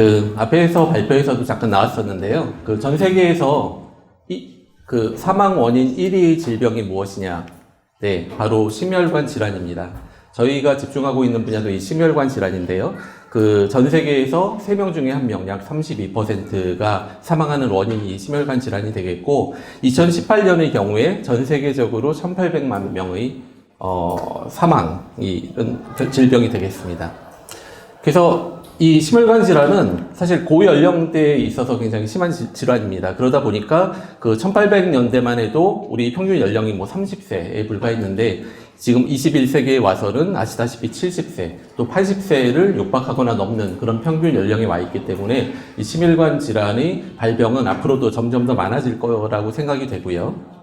그 앞에서 발표에서도 잠깐 나왔었는데요. 그 전 세계에서 이 그 사망 원인 1위 질병이 무엇이냐? 네, 바로 심혈관 질환입니다. 저희가 집중하고 있는 분야도 이 심혈관 질환인데요. 그 전 세계에서 3명 중에 1명, 약 32%가 사망하는 원인이 심혈관 질환이 되겠고, 2018년의 경우에 전 세계적으로 1,800만 명의 어, 사망이 이런 질병이 되겠습니다. 그래서 이 심혈관 질환은 사실 고연령대에 있어서 굉장히 심한 지- 질환입니다. 그러다 보니까 그 1800년대만 해도 우리 평균 연령이 뭐 30세에 불과했는데 지금 21세기에 와서는 아시다시피 70세 또 80세를 육박하거나 넘는 그런 평균 연령에 와 있기 때문에 이 심혈관 질환의 발병은 앞으로도 점점 더 많아질 거라고 생각이 되고요.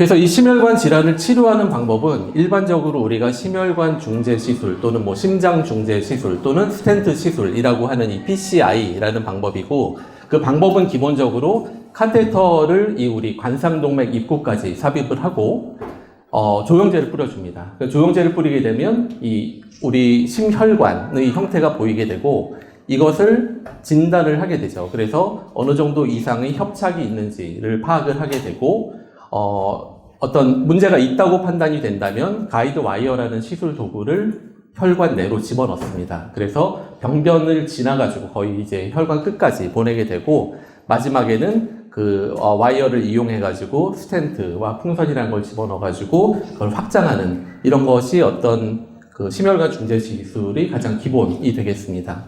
그래서 이 심혈관 질환을 치료하는 방법은 일반적으로 우리가 심혈관 중재 시술 또는 뭐 심장 중재 시술 또는 스텐트 시술이라고 하는 이 PCI라는 방법이고 그 방법은 기본적으로 카테터를 이 우리 관상동맥 입구까지 삽입을 하고 어, 조영제를 뿌려줍니다. 그 조영제를 뿌리게 되면 이 우리 심혈관의 형태가 보이게 되고 이것을 진단을 하게 되죠. 그래서 어느 정도 이상의 협착이 있는지를 파악을 하게 되고 어, 어떤 문제가 있다고 판단이 된다면 가이드 와이어라는 시술 도구를 혈관 내로 집어넣습니다. 그래서 병변을 지나가지고 거의 이제 혈관 끝까지 보내게 되고 마지막에는 그 어, 와이어를 이용해가지고 스텐트와 풍선이라는 걸 집어넣어가지고 그걸 확장하는 이런 것이 어떤 그 심혈관 중재 시술이 가장 기본이 되겠습니다.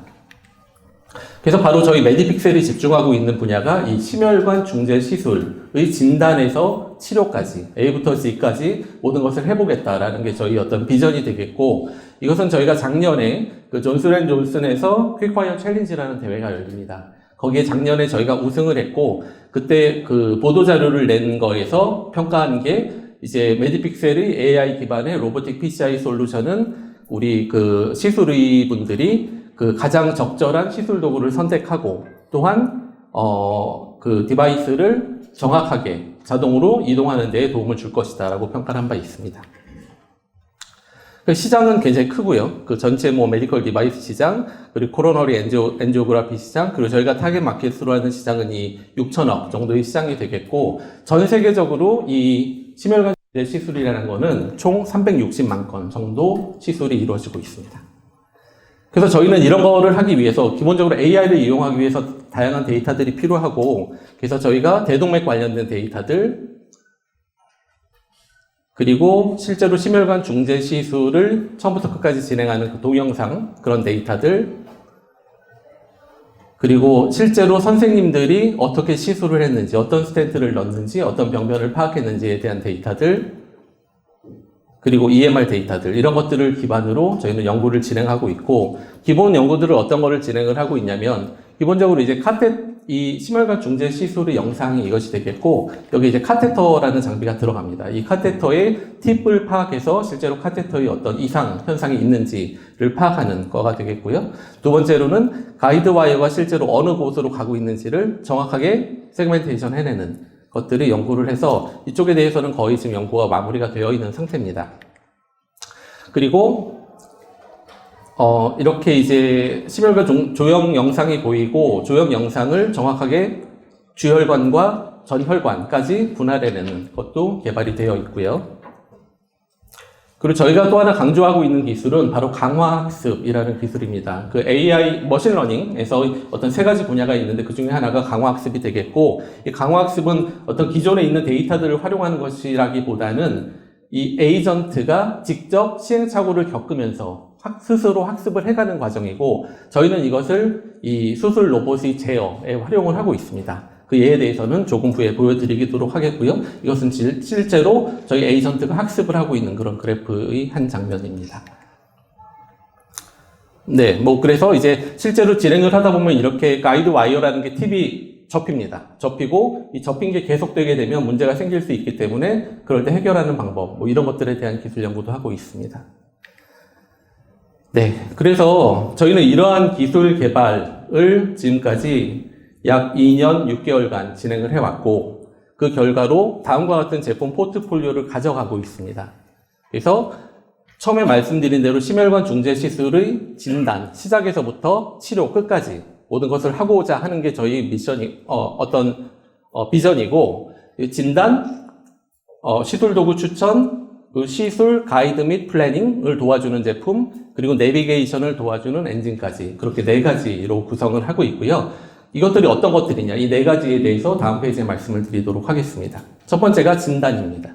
그래서 바로 저희 메디픽셀이 집중하고 있는 분야가 이 심혈관 중재 시술의 진단에서 치료까지 A부터 Z까지 모든 것을 해보겠다라는 게 저희 어떤 비전이 되겠고 이것은 저희가 작년에 그 존슨앤 존슨에서 퀵파이어 챌린지라는 대회가 열립니다. 거기에 작년에 저희가 우승을 했고 그때 그 보도 자료를 낸 거에서 평가한 게 이제 메디픽셀의 AI 기반의 로보틱 PCI 솔루션은 우리 그 시술의 분들이 그 가장 적절한 시술 도구를 선택하고 또한 어 그 디바이스를 정확하게 자동으로 이동하는 데 도움을 줄 것이다 라고 평가를 한 바 있습니다. 그 시장은 굉장히 크고요. 그 전체 뭐 메디컬 디바이스 시장, 그리고 코로너리 엔지오, 엔지오그라피 시장, 그리고 저희가 타겟 마켓으로 하는 시장은 이 6천억 정도의 시장이 되겠고, 전 세계적으로 이 심혈관 시술이라는 거는 총 360만 건 정도 시술이 이루어지고 있습니다. 그래서 저희는 이런 거를 하기 위해서 기본적으로 AI를 이용하기 위해서 다양한 데이터들이 필요하고 그래서 저희가 대동맥 관련된 데이터들 그리고 실제로 심혈관 중재 시술을 처음부터 끝까지 진행하는 그 동영상 그런 데이터들 그리고 실제로 선생님들이 어떻게 시술을 했는지 어떤 스텐트를 넣는지 어떤 병변을 파악했는지에 대한 데이터들 그리고 EMR 데이터들 이런 것들을 기반으로 저희는 연구를 진행하고 있고 기본 연구들을 어떤 거를 진행을 하고 있냐면 기본적으로 이제 카테 이 심혈관 중재 시술의 영상이 이것이 되겠고 여기 이제 카테터라는 장비가 들어갑니다. 이 카테터의 팁을 파악해서 실제로 카테터의 어떤 이상 현상이 있는지를 파악하는 거가 되겠고요. 두 번째로는 가이드 와이어가 실제로 어느 곳으로 가고 있는지를 정확하게 세그멘테이션 해내는 것들을 연구를 해서 이쪽에 대해서는 거의 지금 연구가 마무리가 되어 있는 상태입니다. 그리고 어, 이렇게 이제 심혈관 조- 조형 영상이 보이고 조형 영상을 정확하게 주혈관과 전혈관까지 분할해내는 것도 개발이 되어 있고요. 그리고 저희가 또 하나 강조하고 있는 기술은 바로 강화학습이라는 기술입니다. 그 AI 머신러닝에서 어떤 세 가지 분야가 있는데 그 중에 하나가 강화학습이 되겠고, 이 강화학습은 어떤 기존에 있는 데이터들을 활용하는 것이라기보다는 이 에이전트가 직접 시행착오를 겪으면서 학- 스스로 학습을 해가는 과정이고, 저희는 이것을 이 수술 로봇의 제어에 활용을 하고 있습니다. 그 예에 대해서는 조금 후에 보여드리도록 하겠고요. 이것은 실- 실제로 저희 에이전트가 학습을 하고 있는 그런 그래프의 한 장면입니다. 네, 뭐 그래서 이제 실제로 진행을 하다 보면 이렇게 가이드 와이어라는 게 팁이 접힙니다. 접히고 이 접힌 게 계속되게 되면 문제가 생길 수 있기 때문에 그럴 때 해결하는 방법, 뭐 이런 것들에 대한 기술 연구도 하고 있습니다. 네, 그래서 저희는 이러한 기술 개발을 지금까지 약 2년 6개월간 진행을 해왔고, 그 결과로 다음과 같은 제품 포트폴리오를 가져가고 있습니다. 그래서 처음에 말씀드린 대로 심혈관 중재 시술의 진단, 시작에서부터 치료 끝까지 모든 것을 하고자 하는 게 저희 미션이, 어, 떤 비전이고, 이 진단, 어, 시술 도구 추천, 그 시술 가이드 및 플래닝을 도와주는 제품, 그리고 내비게이션을 도와주는 엔진까지 그렇게 네 가지로 구성을 하고 있고요. 이것들이 어떤 것들이냐, 이 네 가지에 대해서 다음 페이지에 말씀을 드리도록 하겠습니다. 첫 번째가 진단입니다.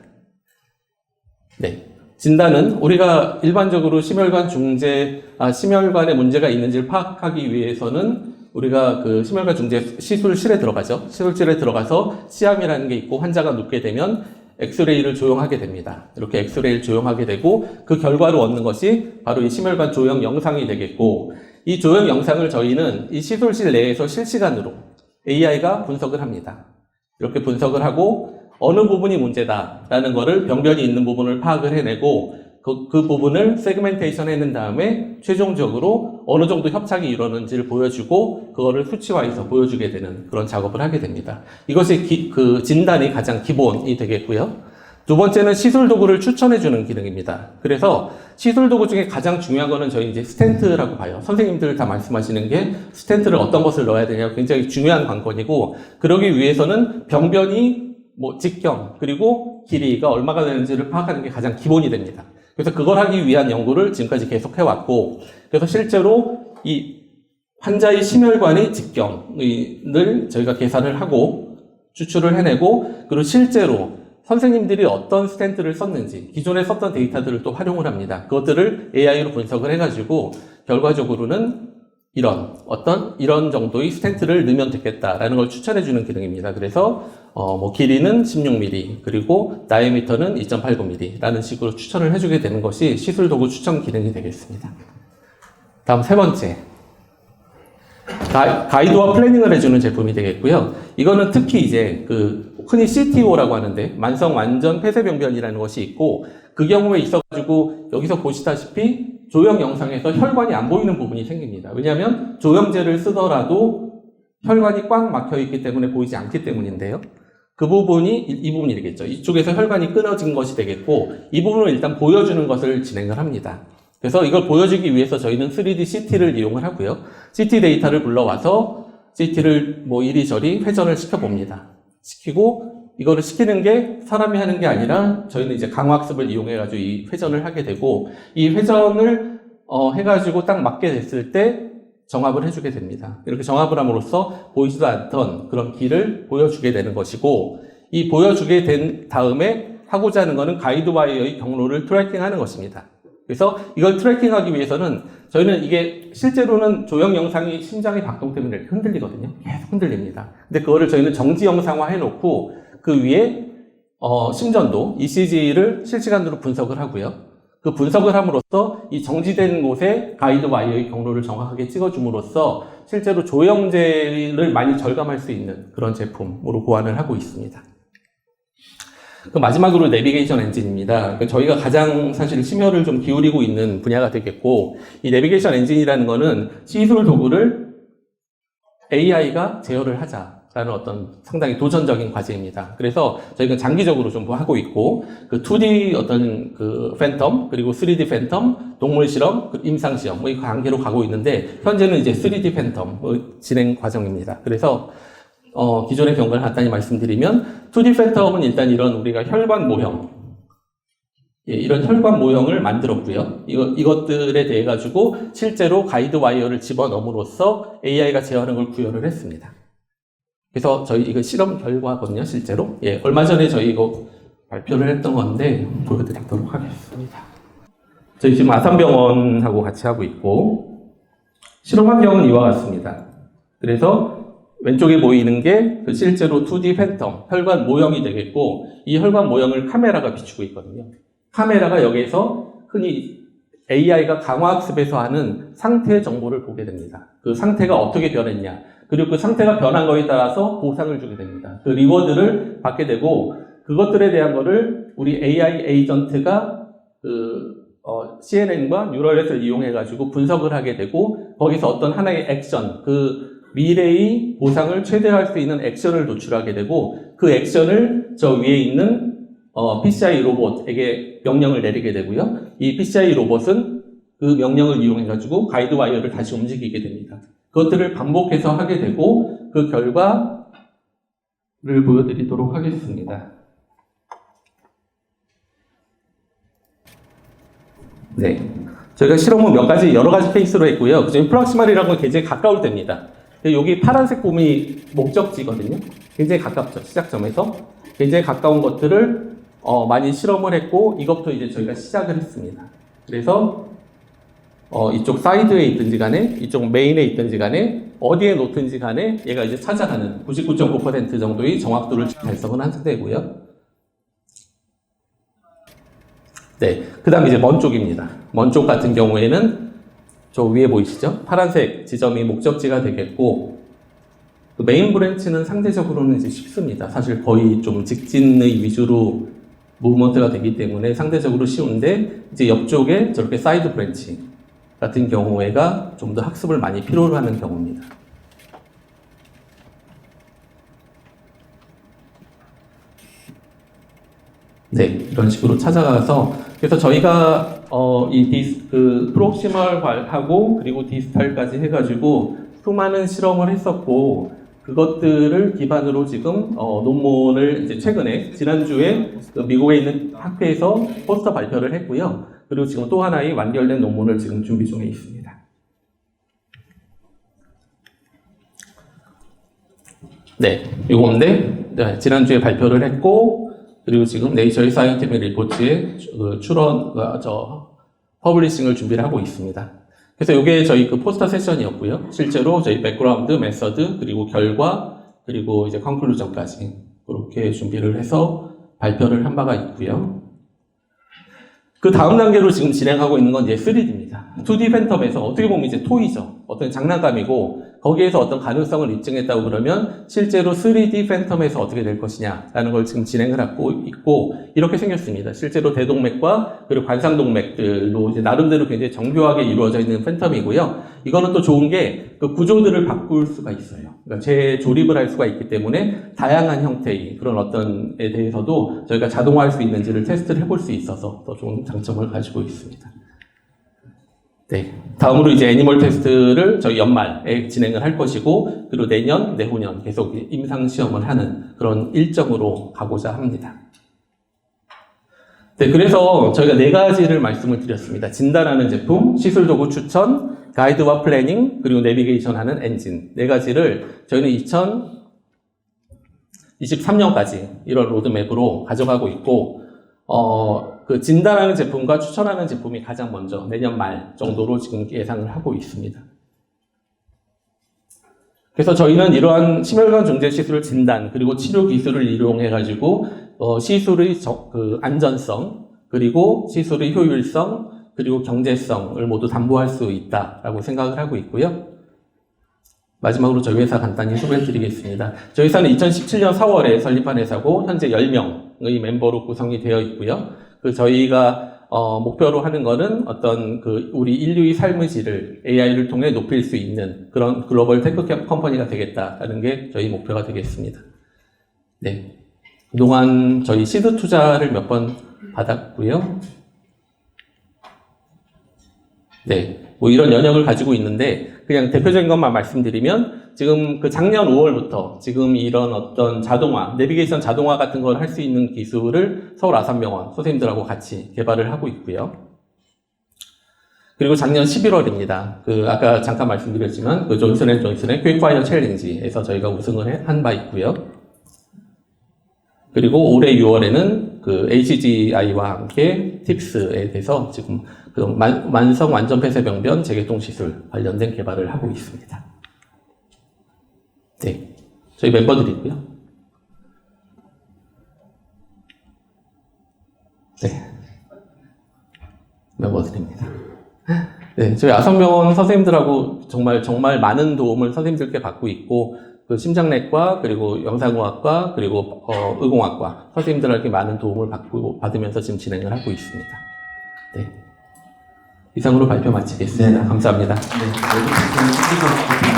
네. 진단은 우리가 일반적으로 심혈관 중재, 아, 심혈관에 문제가 있는지를 파악하기 위해서는 우리가 그 심혈관 중재 시술실에 들어가죠. 시술실에 들어가서 시암이라는 게 있고 환자가 눕게 되면 엑스레이를 조용하게 됩니다. 이렇게 엑스레이를 조용하게 되고 그 결과로 얻는 것이 바로 이 심혈관 조형 영상이 되겠고 이 조형 영상을 저희는 이 시술실 내에서 실시간으로 AI가 분석을 합니다. 이렇게 분석을 하고 어느 부분이 문제다라는 거를 병변이 있는 부분을 파악을 해내고 그, 그 부분을 세그멘테이션 해낸 다음에 최종적으로 어느 정도 협착이 이루어지는지를 보여주고 그거를 수치화해서 보여주게 되는 그런 작업을 하게 됩니다. 이것이 기- 그 진단이 가장 기본이 되겠고요. 두 번째는 시술 도구를 추천해 주는 기능입니다. 그래서 시술 도구 중에 가장 중요한 거는 저희 이제 스텐트라고 봐요. 선생님들 다 말씀하시는 게 스텐트를 어떤 것을 넣어야 되냐 굉장히 중요한 관건이고 그러기 위해서는 병변이 뭐 직경 그리고 길이가 얼마가 되는지를 파악하는 게 가장 기본이 됩니다. 그래서 그걸 하기 위한 연구를 지금까지 계속 해왔고 그래서 실제로 이 환자의 심혈관의 직경을 저희가 계산을 하고 추출을 해내고 그리고 실제로 선생님들이 어떤 스텐트를 썼는지 기존에 썼던 데이터들을 또 활용을 합니다. 그것들을 AI로 분석을 해가지고 결과적으로는 이런 어떤 이런 정도의 스텐트를 넣으면 되겠다라는 걸 추천해 주는 기능입니다. 그래서 어, 뭐 길이는 16mm 그리고 다이미터는 2.89mm라는 식으로 추천을 해주게 되는 것이 시술 도구 추천 기능이 되겠습니다. 다음 세 번째 가, 이드와 플래닝을 해주는 제품이 되겠고요. 이거는 특히 이제 그 흔히 CTO라고 하는데 만성 완전 폐쇄병변이라는 것이 있고 그 경우에 있어 가지고 여기서 보시다시피 조형 영상에서 혈관이 안 보이는 부분이 생깁니다. 왜냐하면 조형제를 쓰더라도 혈관이 꽉 막혀 있기 때문에 보이지 않기 때문인데요. 그 부분이 이, 이 부분이 되겠죠. 이쪽에서 혈관이 끊어진 것이 되겠고 이 부분을 일단 보여주는 것을 진행을 합니다. 그래서 이걸 보여주기 위해서 저희는 3D CT를 이용을 하고요. CT 데이터를 불러와서 CT를 뭐 이리저리 회전을 시켜봅니다. 시키고 이거를 시키는 게 사람이 하는 게 아니라 저희는 이제 강화학습을 이용해 가지고 이 회전을 하게 되고 이 회전을 어, 해가지고 딱 맞게 됐을 때 정합을 해주게 됩니다. 이렇게 정합을 함으로써 보이지도 않던 그런 길을 보여주게 되는 것이고 이 보여주게 된 다음에 하고자 하는 것은 가이드 와이어의 경로를 트래킹하는 것입니다. 그래서 이걸 트래킹하기 위해서는 저희는 이게 실제로는 조형 영상이 심장의 박동 때문에 이렇게 흔들리거든요. 계속 흔들립니다. 근데 그거를 저희는 정지 영상화 해놓고 그 위에 어, 심전도 ECG를 실시간으로 분석을 하고요. 그 분석을 함으로써 이 정지된 곳에 가이드 와이어의 경로를 정확하게 찍어줌으로써 실제로 조형제를 많이 절감할 수 있는 그런 제품으로 고안을 하고 있습니다. 그 마지막으로 내비게이션 엔진입니다. 그 저희가 가장 사실 심혈을 좀 기울이고 있는 분야가 되겠고, 이 내비게이션 엔진이라는 거는 시술 도구를 AI가 제어를 하자 라는 어떤 상당히 도전적인 과제입니다. 그래서 저희가 장기적으로 좀 하고 있고, 그 2D 어떤 그 팬텀, 그리고 3D 팬텀, 동물 실험, 그 임상 시험, 뭐 이 관계로 가고 있는데, 현재는 이제 3D 팬텀 뭐 진행 과정입니다. 그래서 어, 기존의 경과를 간단히 말씀드리면 2D 팬텀은 일단 이런 우리가 혈관 모형 예, 이런 혈관 모형을 만들었고요. 이거, 이것들에 대해 가지고 실제로 가이드 와이어를 집어넣음으로써 AI가 제어하는 걸 구현을 했습니다. 그래서 저희 이거 실험 결과거든요, 실제로. 예, 얼마 전에 저희 이거 발표를 했던 건데 보여드리도록 하겠습니다. 저희 지금 아산병원하고 같이 하고 있고 실험 환경은 이와 같습니다. 그래서 왼쪽에 보이는 게 그 실제로 2D 팬텀, 혈관 모형이 되겠고, 이 혈관 모형을 카메라가 비추고 있거든요. 카메라가 여기에서 흔히 AI가 강화학습에서 하는 상태 정보를 보게 됩니다. 그 상태가 어떻게 변했냐, 그리고 그 상태가 변한 거에 따라서 보상을 주게 됩니다. 그 리워드를 받게 되고, 그것들에 대한 거를 우리 AI 에이전트가 그 어, CNN과 뉴럴넷을 이용해가지고 분석을 하게 되고, 거기서 어떤 하나의 액션, 그 미래의 보상을 최대화할 수 있는 액션을 노출하게 되고 그 액션을 저 위에 있는 어, PCI 로봇에게 명령을 내리게 되고요. 이 PCI 로봇은 그 명령을 이용해가지고 가이드 와이어를 다시 움직이게 됩니다. 그것들을 반복해서 하게 되고 그 결과를 보여드리도록 하겠습니다. 네. 저희가 실험은 몇 가지, 여러 가지 케이스로 했고요. 그중에 프락시말이라는 건 굉장히 가까울 때입니다. 여기 파란색 봄이 목적지거든요. 굉장히 가깝죠. 시작점에서. 굉장히 가까운 것들을 어, 많이 실험을 했고, 이것부터 이제 저희가 시작을 했습니다. 그래서 어, 이쪽 사이드에 있든지 간에, 이쪽 메인에 있든지 간에, 어디에 놓든지 간에 얘가 이제 찾아가는 99.9% 정도의 정확도를 달성을 한 상태고요. 네. 그 다음에 이제 먼 쪽입니다. 먼 쪽 같은 경우에는 저 위에 보이시죠? 파란색 지점이 목적지가 되겠고, 그 메인 브랜치는 상대적으로는 이제 쉽습니다. 사실 거의 좀 직진의 위주로 무브먼트가 되기 때문에 상대적으로 쉬운데, 이제 옆쪽에 저렇게 사이드 브랜치 같은 경우에가 좀 더 학습을 많이 필요로 하는 경우입니다. 네, 이런 식으로 찾아가서 그래서 저희가 어, 이 디스 그 프록시멀하고 그리고 디스탈까지 해가지고 수많은 실험을 했었고 그것들을 기반으로 지금 어, 논문을 이제 최근에 지난주에 그 미국에 있는 학회에서 포스터 발표를 했고요. 그리고 지금 또 하나의 완결된 논문을 지금 준비 중에 있습니다. 네, 이건데 네, 지난주에 발표를 했고 그리고 지금 네이처의 사이언티픽 리포츠에 그 출원 어, 저 퍼블리싱을 준비를 하고 있습니다. 그래서 이게 저희 그 포스터 세션이었고요. 실제로 저희 백그라운드, 메서드, 그리고 결과, 그리고 이제 컨클루전까지 그렇게 준비를 해서 발표를 한 바가 있고요. 그 다음 단계로 지금 진행하고 있는 건 이제 3D입니다. 2D 팬텀에서 어떻게 보면 이제 토이죠. 어떤 장난감이고 거기에서 어떤 가능성을 입증했다고 그러면 실제로 3D 팬텀에서 어떻게 될 것이냐라는 걸 지금 진행을 하고 있고 이렇게 생겼습니다. 실제로 대동맥과 그리고 관상동맥들로 이제 나름대로 굉장히 정교하게 이루어져 있는 팬텀이고요. 이거는 또 좋은 게 그 구조들을 바꿀 수가 있어요. 그러니까 재조립을 할 수가 있기 때문에 다양한 형태의 그런 어떤에 대해서도 저희가 자동화할 수 있는지를 테스트를 해볼 수 있어서 더 좋은 장점을 가지고 있습니다. 네. 다음으로 이제 애니멀 테스트를 저희 연말에 진행을 할 것이고, 그리고 내년, 내후년 계속 임상 시험을 하는 그런 일정으로 가고자 합니다. 네, 그래서 저희가 네 가지를 말씀을 드렸습니다. 진단하는 제품, 시술 도구 추천, 가이드와 플래닝, 그리고 내비게이션 하는 엔진. 네 가지를 저희는 2023년까지 이런 로드맵으로 가져가고 있고, 어, 그 진단하는 제품과 추천하는 제품이 가장 먼저 내년 말 정도로 지금 예상을 하고 있습니다. 그래서 저희는 이러한 심혈관 중재 시술을 진단 그리고 치료 기술을 이용해 가지고 어, 시술의 적, 그 안전성 그리고 시술의 효율성 그리고 경제성을 모두 담보할 수 있다라고 생각을 하고 있고요. 마지막으로 저희 회사 간단히 소개해 드리겠습니다. 저희 회사는 2017년 4월에 설립한 회사고 현재 10명의 멤버로 구성이 되어 있고요. 그 저희가 어, 목표로 하는 거는 어떤 그 우리 인류의 삶의 질을 AI를 통해 높일 수 있는 그런 글로벌 테크 컴퍼니가 되겠다라는 게 저희 목표가 되겠습니다. 네. 그동안 저희 시드 투자를 몇 번 받았고요. 네. 뭐 이런 연역을 가지고 있는데 그냥 대표적인 것만 말씀드리면 지금 그 작년 5월부터 지금 이런 어떤 자동화, 내비게이션 자동화 같은 걸 할 수 있는 기술을 서울 아산병원 선생님들하고 같이 개발을 하고 있고요. 그리고 작년 11월입니다. 그 아까 잠깐 말씀드렸지만 그 존슨 앤 존슨의 퀵파이어 챌린지에서 저희가 우승을 한 바 있고요. 그리고 올해 6월에는 그 HGI와 함께 팁스에 대해서 지금 그 만, 만성 완전 폐쇄 병변 재개통 시술 관련된 개발을 하고 있습니다. 네. 저희 멤버들이고요. 네. 멤버들입니다. 네. 저희 아성병원 선생님들하고 정말, 정말 많은 도움을 선생님들께 받고 있고, 그 심장내과, 그리고 영상의학과, 그리고 어, 의공학과 선생님들에게 많은 도움을 받고, 받으면서 지금 진행을 하고 있습니다. 네. 이상으로 발표 마치겠습니다. 감사합니다. 네,